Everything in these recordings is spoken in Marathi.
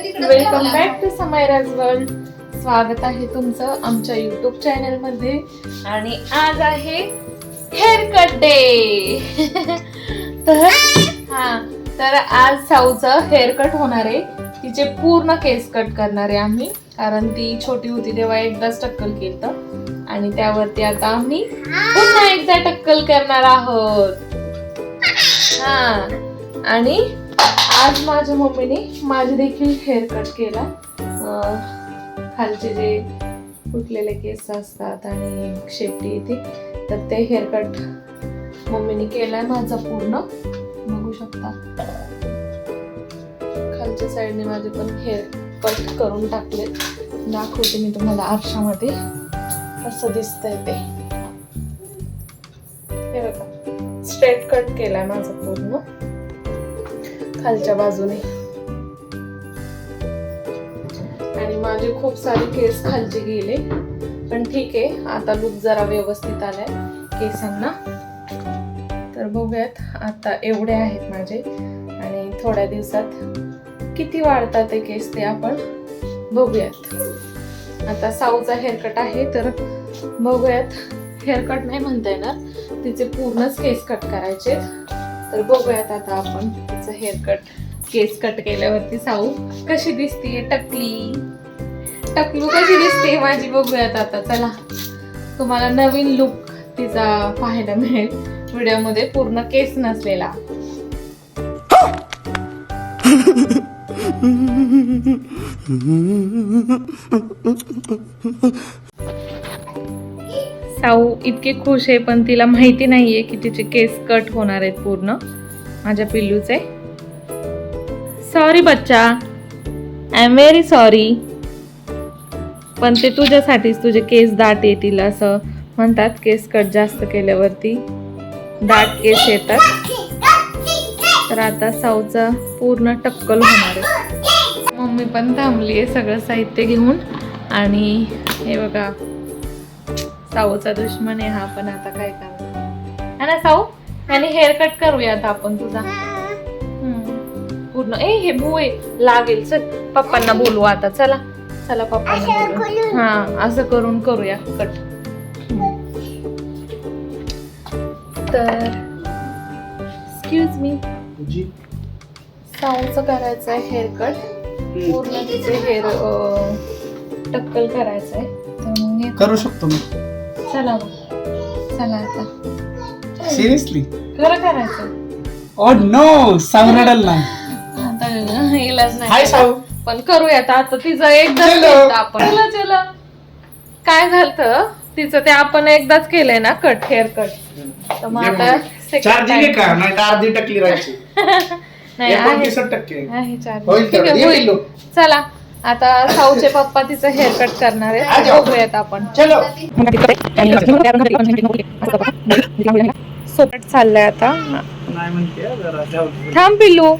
Welcome back to Samayraj world स्वागत आहे तुमचं आमच्या युट्यूब चॅनलमध्ये. आणि आज आहे हेअर कट डे तर हा तर आज साऊचं हेअर कट होणार आहे. तिचे पूर्ण केस कट करणार आहे आम्ही. कारण ती छोटी होती तेव्हा एकदाच टक्कल केलं आणि त्यावरती आता आम्ही पुन्हा एकदा टक्कल करणार आहोत. हा. आणि आज माझ्या मम्मीने माझे देखील हेअर कट केला. खालचे जे फुटलेले केस असतात आणि शेपटी येते तर ते हेअर कट मम्मीने केलाय माझा पूर्ण. बघू शकता. खालच्या साईडने माझे पण हेअर कट करून टाकले. दाखवते मी तुम्हाला आरशामध्ये दिसत दिसतंय ते. हे बघा. स्ट्रेट कट केलाय माझा पूर्ण. खालच्या बाजूने. आणि माझे खूप सारे केस खालचे गेले. पण ठीक आहे आता लुक जरा व्यवस्थित आलाय केसांना. तर बघूयात आता एवढे आहेत माझे. आणि थोड्या दिवसात किती वाढतात ते केस ते आपण बघूयात. आता साऊचा हेअरकट आहे तर बघूयात. हेअरकट नाही म्हणता येणार. तिचे पूर्णच केस कट करायचे तर बघूयात आता आपण तिचं हेअरकट केस कट केल्यावरती साऊ कशी दिसते टकली. टकलू कशी दिसते माझी बघूयात आता चला. तुम्हाला नवीन लुक तिचा पाहायला मिळेल. व्हिडिओमध्ये पूर्ण केस नसलेला. साऊ इतकी खुश आहे पण तिला माहिती नाही आहे की तिचे केस कट होणार आहेत पूर्ण. माझ्या पिल्लूचे. सॉरी बच्चा. आय एम व्हेरी सॉरी पण ते तुझ्यासाठीच तुझे केस दाट येतील असं म्हणतात. केस कट जास्त केल्यावरती दाट केस येतात. तर आता साऊचा पूर्ण टक्कल होणार आहे. मम्मी पण थांबली आहे सगळं साहित्य घेऊन. आणि हे बघा साऊचा दुश्मन आहे हा पण आता काय करणार? है ना साऊ आणि हेअर कट करूया आता आपण तुझा. पूर्ण ए हे भुवे लागेल चल पप्पांना बोलू आता चला चला पप्पांना बोलू. हा असं करून करूया कट तर एक्सक्यूज मी साऊचं करायचं आहे हेअर कट पूर्ण तिचे हेअर टक्कल करायचं आहे तर मग करू शकतो मी. चला. मग चला आता. सिरियसली खरं करायचं. ओ नो सांग रडल ना आता इलाज हाय नाही साऊ पण करूया आता. तिचं एकदाच चलो. केलं आपण. चला चला. काय झालं तिचं ते आपण एकदाच केलंय ना कट हेअर कट तर मग आता second चार दिले time. का? नाही तर अर्धी टक्ली राहायची. नाही आहे. एकोणतीस टक्के. आहे होईल ठीक तेवढं. आहे ये होईल. पिल्लू. चला. आता साऊचे पप्पा तिचं हेअर कट करणार आहे. बघूयात आपण. चलो. सोबत चाललंय आता. नाही म्हणते जरा जाऊ दे. थांब. पिल्लू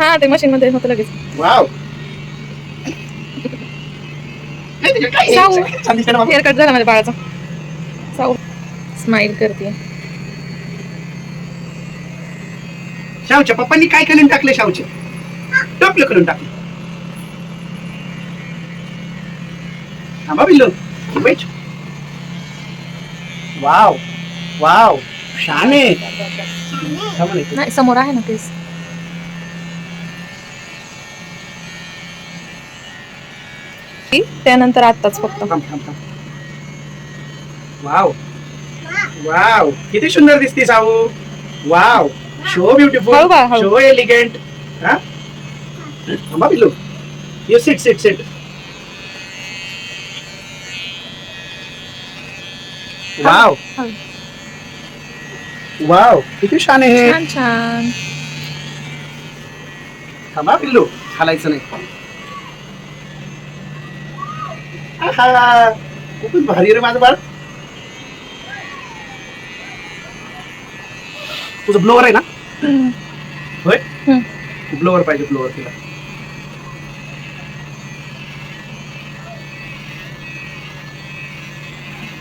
हा ते मशीन मध्ये होतं लगेच. हेअर कट झाला माझ्या बाळाचा. साऊ स्माइल करते शावच्या पप्पांनी काय करून टाकले शावचे टोपलं करून टाकलं. थांबा बिल्लू. वाव वाव थांबा नाही. समोर आहे ना तेच. त्यानंतर आत्ताच फक्त. वाव. वाव. किती सुंदर दिसते साऊ wow. So beautiful. So elegant हा? थांबा Billu you sit sit sit wow. Wow किती छान आहे हे. छान छान. थांबा पिल्लू. हालायचं नाही. आहा, खूपच भारी रे माझं बाळ. तुझं ब्लोअर आहे ना? होय? हम्म. ब्लोअर पाहिजे ब्लोअर तिला.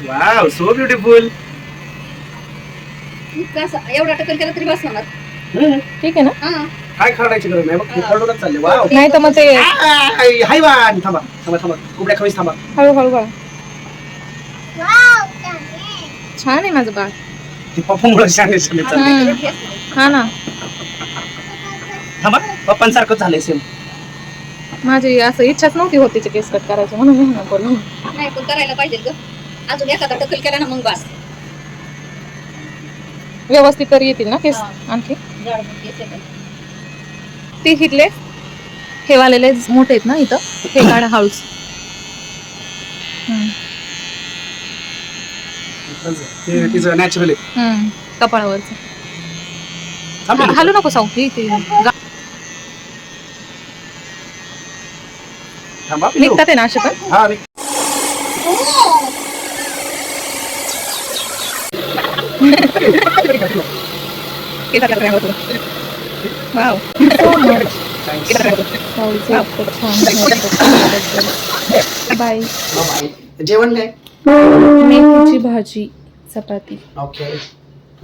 वाव सो ब्युटिफुल कसं? एवढा टक्कल केला तरी बस होणार. ठीक आहे ना? हा. काय खरडायची गरज नाही. बघ खरडूनच चालले. वाव. नाही तर मग ते हाय वान थांबा थांबा थांबा. कुबड्या खवीस थांबा. हळूहळू बघा. छान आहे. माझं बाळ. ते पप्पामुळे शाने शाने चालले. हम्म. हा ना. थांबा पप्पांसारखं झालंय सेम माझी असं इच्छाच नव्हती होत तिचे केस कट करायची म्हणून मी नको बोलू नाही पण करायला पाहिजे ग. अजून एखादा टक्कल केला ना मग बस. व्यवस्थित तरी येतील ना केस हा. आणखी. ते हिटले हे वालेले मोठे आहेत ना इथं हे काढा हळूच हम्म. ते तिचं नॅचरल आहे हम्म. कपाळावरचं थांब हा- ना. हालू नको साऊ हे ते गा- थांबा. निघतात आहे ना असे पण हा निघ. Wow. Much. केसाच्या रंगावर. साऊचं इतकं छान आहे. Bye Bye-bye. जेवण काय मेथीची भाजी चपाती okay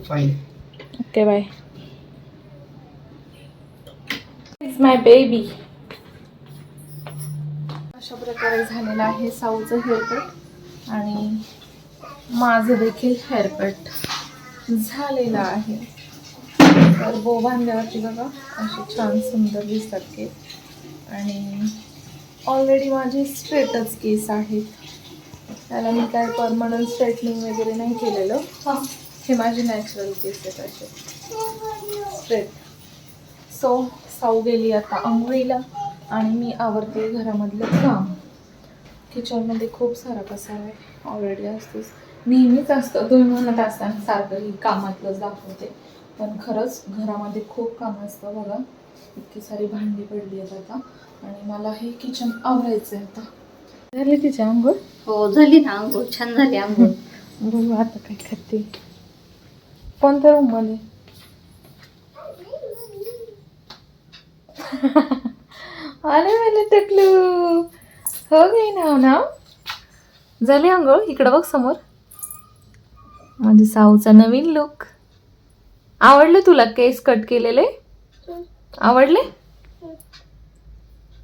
fine okay bye is my baby अशा प्रकारे झालेलं आहे साऊचं हेअरकट आणि माझं देखील हेअरकट झालेलं आहे. तर बो बांधल्यावरती बघा असे छान सुंदर दिसतात केस. आणि ऑलरेडी माझे स्ट्रेटच केस आहेत. त्याला मी काय परमनंट स्ट्रेटनिंग वगैरे नाही केलेलं. हे. माझे नॅचरल केस आहेत असे. स्ट्रेट सो साऊ गेली आता आंघोळीला आणि मी आवरते घरामधलं काम. किचनमध्ये खूप सारा पसारा आहे. ऑलरेडी असतोच. नेहमीच असतं. तुम्ही म्हणत असताना सारखं ही कामातलंच दाखवते. पण खरंच घरामध्ये खूप काम असतं बघा. इतकी सारी भांडी पडली आहेत आता. आणि मला हे किचन आवरायचं आहे आता. झाली तिची आंघोळ? हो झाली ना आंघोळ. छान झाली आंघोळ. बघू आता काय खाते. कोणत्या रूममध्ये? अरे मला टकलू. हो गे नाव नाव? झाली आंघोळ? इकडं बघ समोर. माझे साऊचा नवीन लुक आवडले तुला केस कट केलेले? आवडले?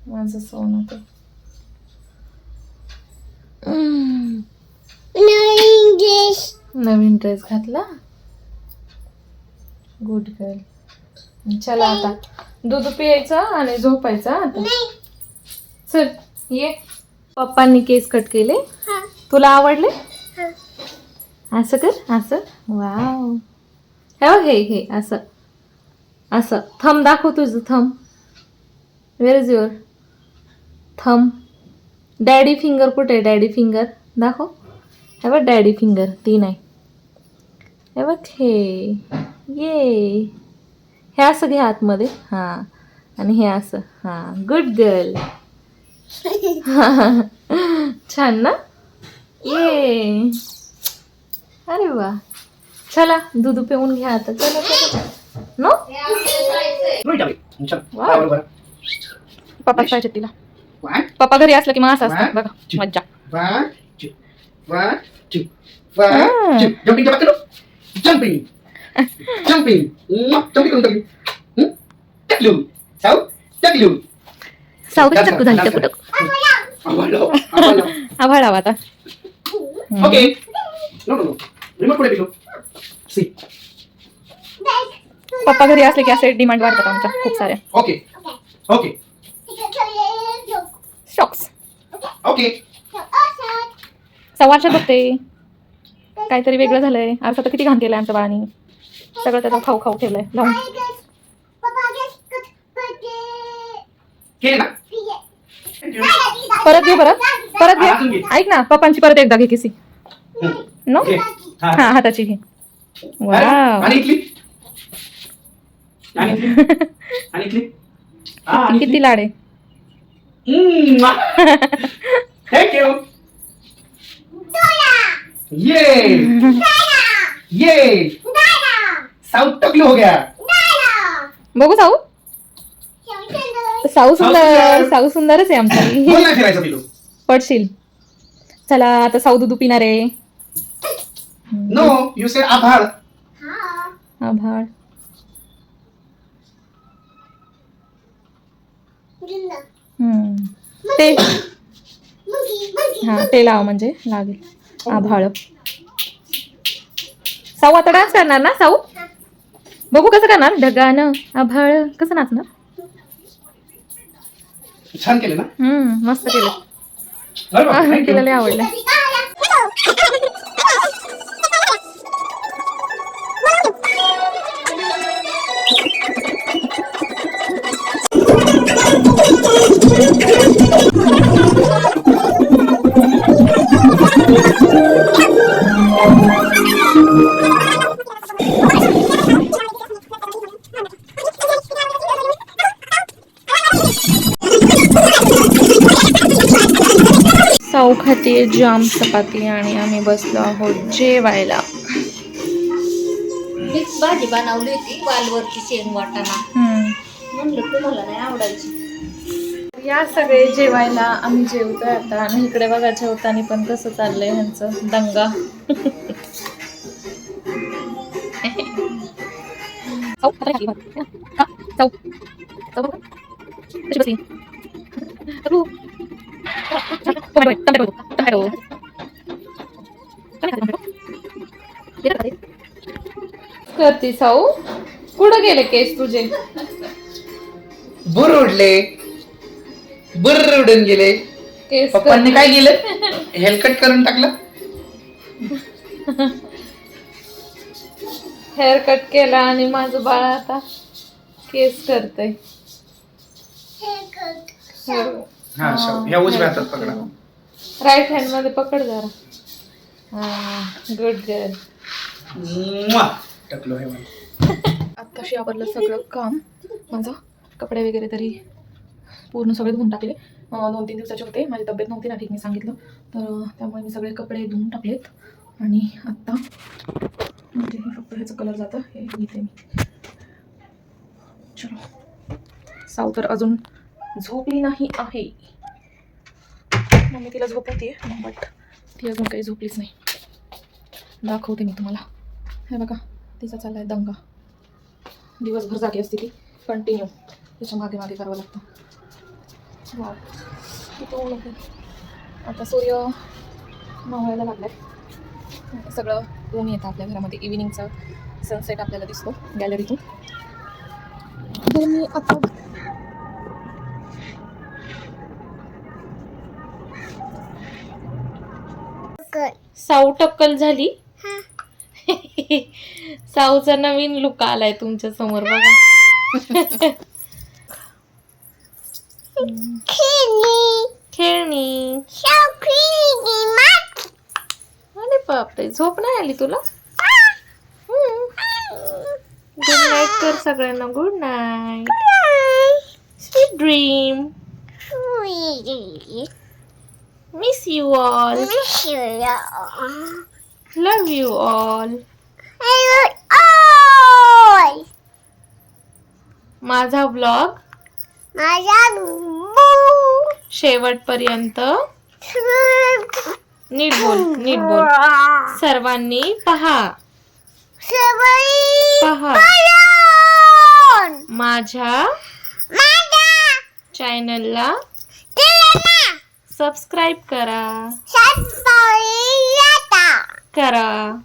माझं सोनं ते. हम्म. नवीन ड्रेस घातला? गुड गर्ल चला आता. दूध प्यायचं आणि झोपायचं आता. चल ये. पप्पांनी केस कट केले. तुला आवडले? असं कर असं. वाव. हे हे हे असं. असं. थम दाखव तुझं thumb where is your thumb daddy finger कुठे? आहे डॅडी फिंगर दाखव. हे बघ डॅडी फिंगर ती नाही. हे बघ हे. ये हे असं घ्या आतमध्ये. हां. आणि हे असं. हां. गुड गर्ल छान ना? ये अरे वा चला दूध पिऊन घ्या आता चला चला नो. पप्पा पाहिजे तिला पप्पा घरी असलं की मग असं असतं बघा. मज्जा Ah. Hmm? सावधी चक्कू झाली टकू टकू. आभाळावा आता Okay. पप्पा घरी असले की असे डिमांड वाढतात आमच्या. खूप साऱ्या Okay. Okay. Shocks Okay. सव्वाशे बघते. काहीतरी वेगळं झालंय. अर्थ तर किती घाण केलंय आमच्या बाळानी. सगळं त्याचा खाऊ खाऊ ठेवलंय. लावून. परत घे परत. परत घे. ऐक ना पप्पांची परत एकदा घे किसी. नो. हा. हा हाताची घे. वाव. आणि इथली? आणि इथली? आणि इथली? हा, आणि किती लाड आहे? थँक यू ये ये साउथ टकलू हो गया. बघू साऊ? साऊ सुंदर सुंदर. साऊ सुंदरच आहे आमचा. बोल नाही फिरायचं पिलू पडशील. चला आता साऊ दुधू पिणार आहे. नो यू से आभाळ. आभाळ. हम्म. ते हा ते लाव म्हणजे लागेल. आभाळ. साऊ आता डान्स करणार ना साऊ? बघू कसं करणार. ढगानं आभाळ. कसं नाचणार? छान केले ना? हम्म मस्त केलं. you. लय आवडलं. खाते जाम चपाती आणि आम्ही बसलो आहोत जेवायला. भाजी बनवली होती वालवरची शेंग वाटाणा. म्हणलं तुम्हाला नाही आवडायची. या सगळे जेवायला आम्ही जेवतोय आता. आणि इकडे बघा जेवताना पण कसं चाललंय ह्यांचं? दंगा? करती साऊ. कुठं गेले केस तुझे? बुर उडले. बुर उडून गेले. केस पप्पांनी काय केलं? हेअरकट करून टाकलं? हेअर कट केला आणि माझं बाळ आता केस करतय. हा शाव. ह्या उजव्या हातात पकडा. राईट हँडमध्ये पकड जरा. हा गुड गर्ल मुआ. टाकलो हे मला. आत्ताशी आवरलं सगळं काम. माझं कपडे वगैरे तरी पूर्ण सगळे धुवून टाकले. दोन तीन दिवसाचे होते. माझी तब्येत नव्हती ना ठीक मी सांगितलं. तर त्यामुळे मी सगळे कपडे धुवून टाकलेत. आणि आत्ता म्हणजे हे फक्त ह्याचं कलर जातं. हे घेते मी. चलो. साऊ तर अजून झोपली नाही आहे. मम्मी तिला झोपवते बट ती अजून काही झोपलीच नाही. दाखवते मी तुम्हाला. हे बघा तिचा चाललाय दंगा. दिवसभर जागी असते ती. कंटिन्यू त्याच्यामागे मागे करावं लागतं. वा किती ऊन आहे. आता सूर्य मावळायला लागलाय. सगळं ऊन येतं आपल्या घरामध्ये. इव्हिनिंगचा सनसेट आपल्याला दिसतो गॅलरीतून तर मी आता साऊ टक्कल झाली? साऊचा नवीन लुक आलाय तुमच्यासमोर बघा. खेळणी. अरे बापरे झोप नाही आली तुला? गुड नाईट कर सगळ्यांना good night sweet dream miss you all love you all माझा ब्लॉग शेवटपर्यंत. नीट बोल नीट बोल. सर्वांनी पहा. पहा. माझ्या चॅनलला सबस्क्राईब करा. करा.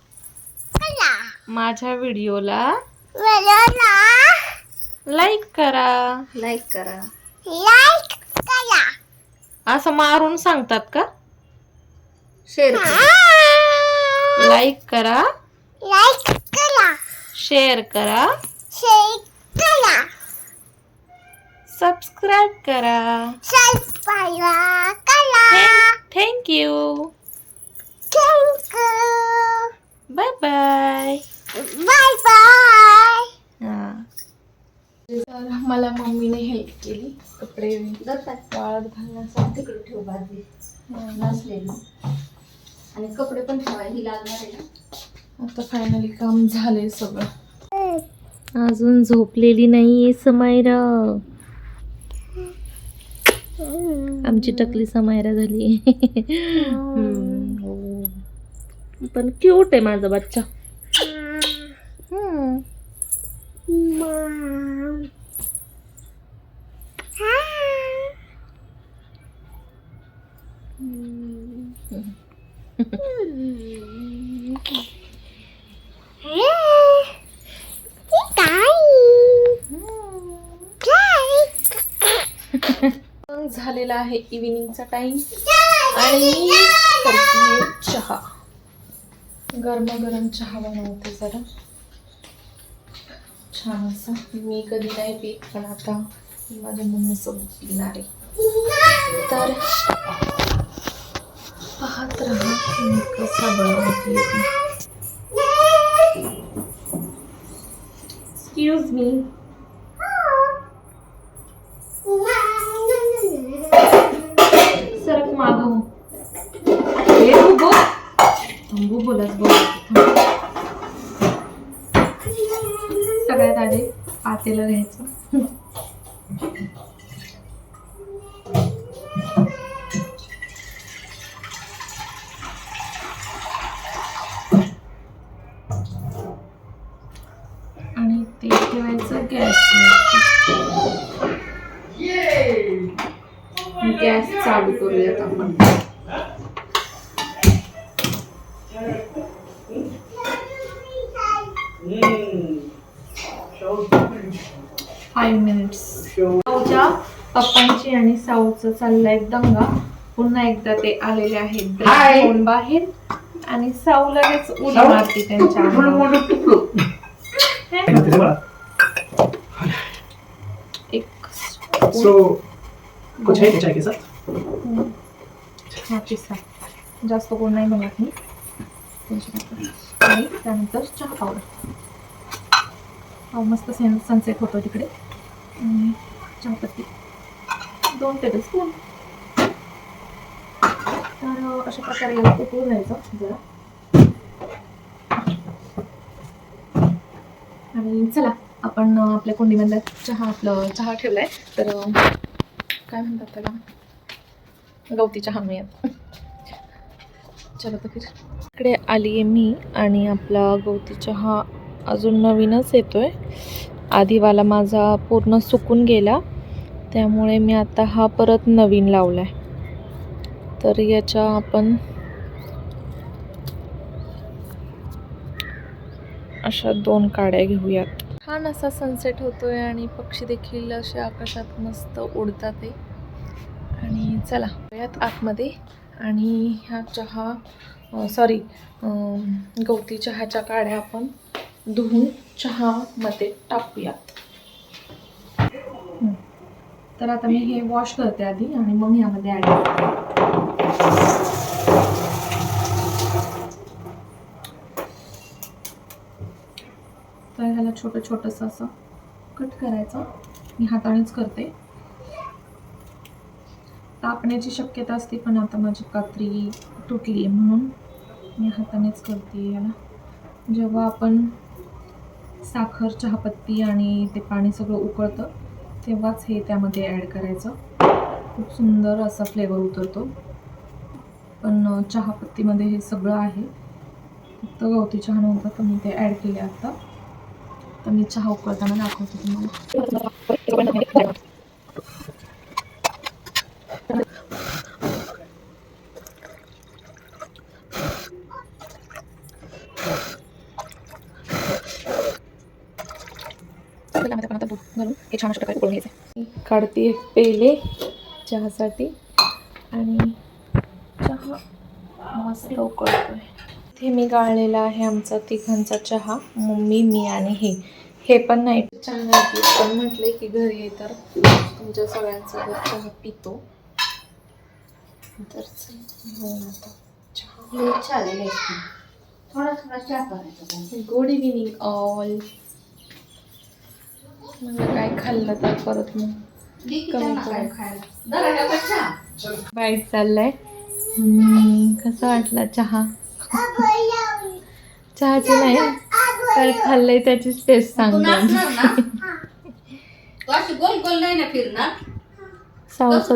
माझ्या व्हिडिओला लाईक करा. लाईक करा. असं मारून सांगतात का? शेअर करा. लाईक करा. शेअर करा. सबस्क्राईब करा. Thank you bye bye Bye bye. तर मला मम्मीने हेल्प केली कपडे वाळत घालण्यासाठी. तिकडे ठेव बाजू. नसलेली आणि कपडे पण ठेवायला ही लागणार आहे आता फायनली काम झालंय सगळं. अजून झोपलेली नाहीये समायरा. आमची टकली समायरा झाली. पण क्यूट आहे माझा बच्चा. आहे इव्हिनिंगचा टाइम आणि मी गरम चहा. गरमागरम चहा बनवते जरा. छान असं. मी कधी नाही पीत पण आता माझ्या मम्मी सोबत पिणार आहे. तर पाहत राहा मी कसा बनवते. एक्सक्यूज मी पातेलं घ्यायचं. आणि ते ठेवायचं गॅस. गॅस चालू करूयात आपण. फाईव्ह मिनिट्स साऊच्या पप्पांची आणि साऊचं चाललाय दंगा. पुन्हा एकदा ते आलेले आहेत बाहेर. आणि साऊ लगेच उडी? मारते त्यांच्या. एक So, कुछ है क्या चाय के साथ पिस्ता जास्त गोड नाही बनवत मी. आणि त्यानंतर चहा पावडर. मस्त सेन सनसेट होतो तिकडे. चहापत्ती दोन टेबल तर अशा प्रकारे याला उकळून द्यायचं जरा. आणि चला आपण आपल्या कुंडीमधला चहा आपलं चहा ठेवलाय. तर काय म्हणतात त्याला? गवती चहा मिळत चला तर फिर इकडे आली आहे मी आणि आपला गवती चहा अजून नवीनच येतोय. आधीवाला माझा पूर्ण सुकून गेला. त्यामुळे मी आता हा परत नवीन लावला आहे तर याच्या आपण अशा दोन काड्या घेऊयात. छान असा सनसेट होतोय आणि पक्षी देखील असे आकाशात मस्त उडतात ते. आणि चला यात आतमध्ये. आणि ह्या चहा सॉरी गवती चहाच्या काड्या आपण धुवून चहामध्ये टाकूयात तर आता मी हे वॉश करते आधी आणि मग ह्यामध्ये ॲड करते. तर ह्याला छोटं छोटंसं असं कट करायचं. मी हातानेच करते. तापण्याची शक्यता असते पण आता माझी कात्री तुटली आहे म्हणून मी हातानेच करते याला. जेव्हा आपण साखर चहापत्ती आणि ते पाणी सगळं उकळतं. तेव्हाच हे त्यामध्ये ॲड करायचं. खूप सुंदर असा फ्लेवर उतरतो. पण चहापत्तीमध्ये हे सगळं आहे. फक्त गवती चहा नव्हता तर मी ते ॲड केले आता. तर मी चहा उकळताना दाखवते तुम्हाला त्यामध्ये आपण आता दूध घालून हे छान अशा प्रकारे उकळून घ्यायचं. काढते पेले चहासाठी. आणि चहा मस्त उकळतोय. इथे मी गाळलेला आहे आमचा तिघांचा चहा. मम्मी मी आणि हे. हे पण नाही. छान पण म्हटले की घरी आहे तर तुमच्या सगळ्यांसोबत चहा पितो. तर आता चहा. चालेल थोडा थोडा चहा करायचा. गुड इव्हिनिंग ऑल मला काय खाल्लं तर परत मग कमी बाईट चाललाय. कसा वाटला चहा? चहाची नाही काय खाल्लंय त्याचीच टेस्ट सांगते. गोल गोल नाही ना फिरणार?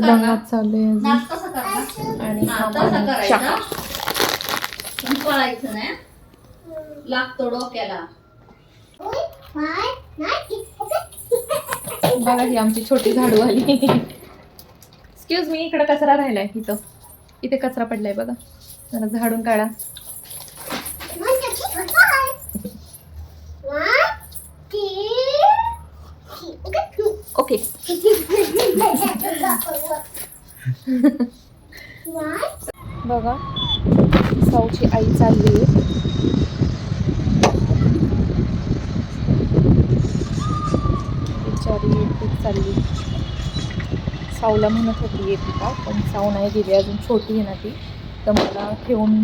दंगा चालू आहे आणि पळायचं नाही. लागतो डोक्याला. बघा ही आमची छोटी झाडू आली एक्सक्यूज मी इकडे कचरा राहिलाय इथं. इथे कचरा पडलाय बघा. जरा झाडून काढा. ओके बघा. साऊची आई चालली बिचारी एकटीच चालली. सावला म्हणत होती येते का पण साऊ नाही गेली अजून छोटी आहे ना ती. तर मला ठेवून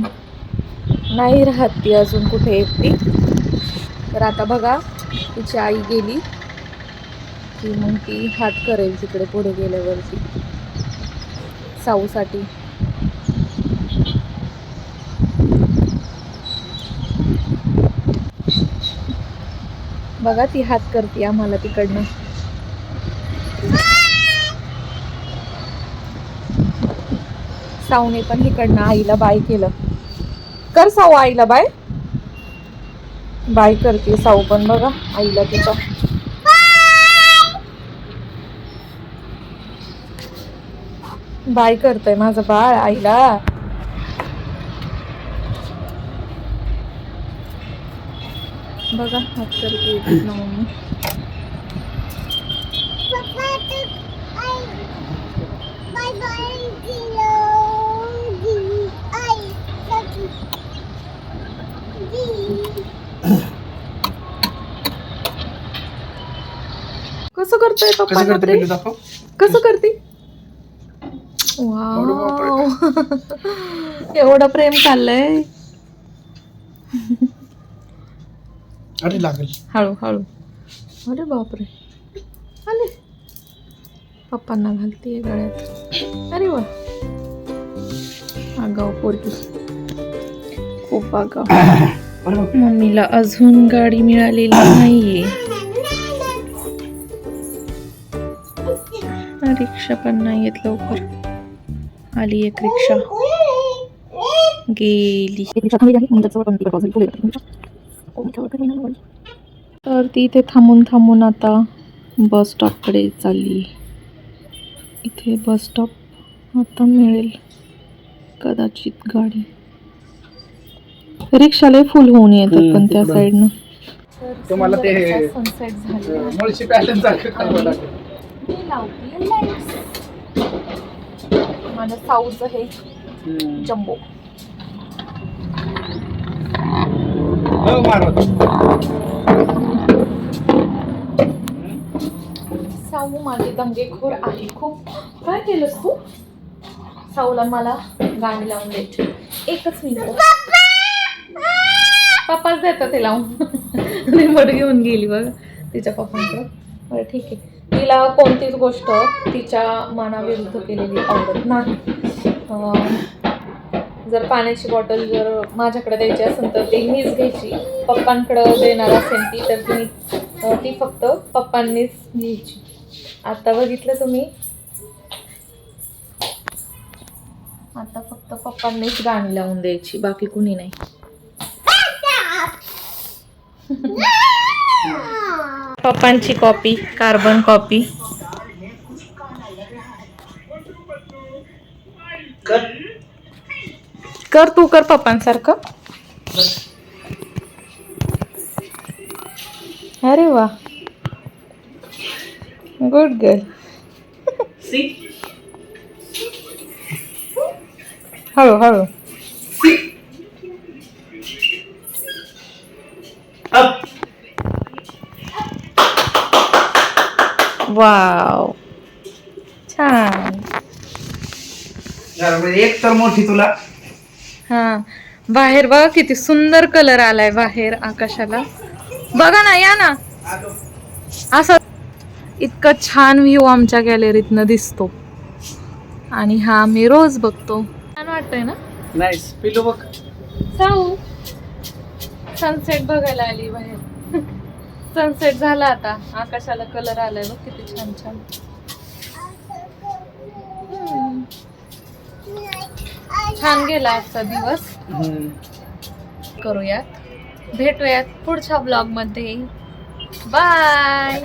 नाही राहत ती अजून कुठे एकटी. तर आता बघा तिची आई गेली. की मग ती हात करेल तिकडे पुढे गेल्यावरती. साऊसाठी. बघा ती हात करते आम्हाला तिकडनं. साऊने पण इकडनं आईला बाय केलं. कर साऊ आईला बाय. बाय करते साऊ पण बघा आईला तिचा बाय करतोय माझं बाळ आईला. बघा हात करते मम्मी कसं करतोय कसं पप्पा करते पिल्लू दाखव. कसं करते? वाव. एवढं प्रेम चाललंय. अरे लागल. हळू हळू. अरे बापरे. आले. पप्पांना घालते गळ्यात. अरे वा. आगाव पोरगी. खूप आगाव. अरे बाप. मम्मीला अजून गाडी मिळालेली नाहीये. रिक्षा पण नाही येत लवकर. आली एक रिक्षा. गेली. तर ती इथे थांबून थांबून आता बस स्टॉपकडे चालली. इथे बस स्टॉप आता मिळेल. कदाचित गाडी. रिक्षाला फुल होऊन येतात पण त्या. साईडनं तुम्हाला ते- सनसेट झाले लावते. Lights. माझं साऊचं हे. जम्बो. हो. साऊ माझी दंगेखोर आहे. खूप. काय केलंस तू? साऊला मला गाणी लावून द्यायची एकच मिनिट. पप्पाच देतात ते लावून. रिमोट घेऊन गेली बघ तिच्या पप्पांकडं. बरं ठीक आहे. तिला कोणतीच गोष्ट तिच्या मनाविरुद्ध केलेली आवडत नाही. जर पाण्याची बॉटल जर माझ्याकडे द्यायची असेल तर ती मीच घ्यायची. पप्पांकडं देणार असेल ती तर ती अं, ती फक्त पप्पांनीच घ्यायची. आता बघितलं तुम्ही? आता फक्त पप्पांनीच गाणी लावून द्यायची बाकी कुणी नाही. पप्पांची कॉपी कार्बन कॉपी कर. कर तू कर पप्पांसारखं. अरे वा. Good girl? हळू हळू. वाव. छान. एक तर मोठी तुला. हा. बाहेर बघा किती सुंदर कलर आलाय बाहेर आकाशाला. बघा ना या ना. असं इतकं छान व्ह्यू आमच्या गॅलरीतनं दिसतो. आणि हा आम्ही रोज बघतो. छान वाटतंय ना? नाईस पिलू बघ. साऊ सनसेट बघायला आली बाहेर. सनसेट झाला आता. आकाशाला कलर आलाय बघ किती छान छान. छान गेला आजचा दिवस. हम्म. करूयात. भेटूयात पुढच्या ब्लॉगमध्ये बाय